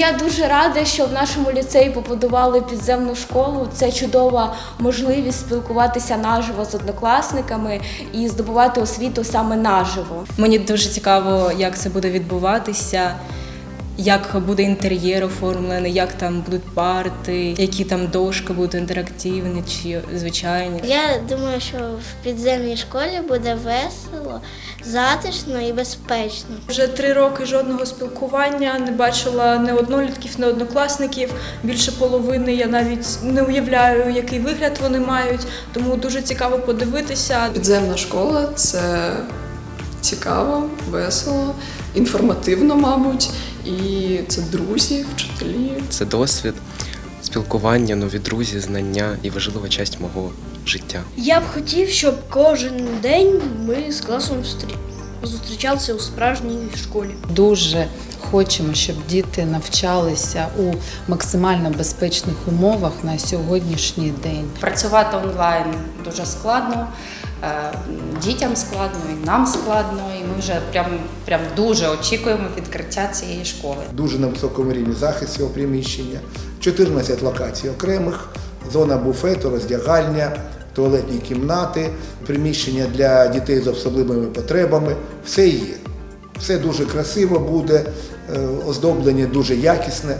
Я дуже рада, що в нашому ліцеї побудували підземну школу. Це чудова можливість спілкуватися наживо з однокласниками і здобувати освіту саме наживо. Мені дуже цікаво, як це буде відбуватися, як буде інтер'єр оформлений, як там будуть парти, які там дошки будуть інтерактивні чи звичайні. Я думаю, що в підземній школі буде весело, затишно і безпечно. Вже три роки жодного спілкування, не бачила ні однолітків, ні однокласників. Більше половини я навіть не уявляю, який вигляд вони мають, тому дуже цікаво подивитися. Підземна школа це цікаво, весело, інформативно, мабуть, і це друзі, вчителі. Це досвід, спілкування, нові друзі, знання і важлива часть мого життя. Я б хотів, щоб кожен день ми з класом зустрічалися у справжній школі. Дуже хочемо, щоб діти навчалися у максимально безпечних умовах на сьогоднішній день. Працювати онлайн дуже складно, дітям складно, і нам складно, і ми вже прям, прям дуже очікуємо відкриття цієї школи. дуже на високому рівні захист цього приміщення, 14 локацій окремих, зона буфету, роздягальня, туалетні кімнати, приміщення для дітей з особливими потребами. Все є. Все дуже красиво буде, е, оздоблення дуже якісне.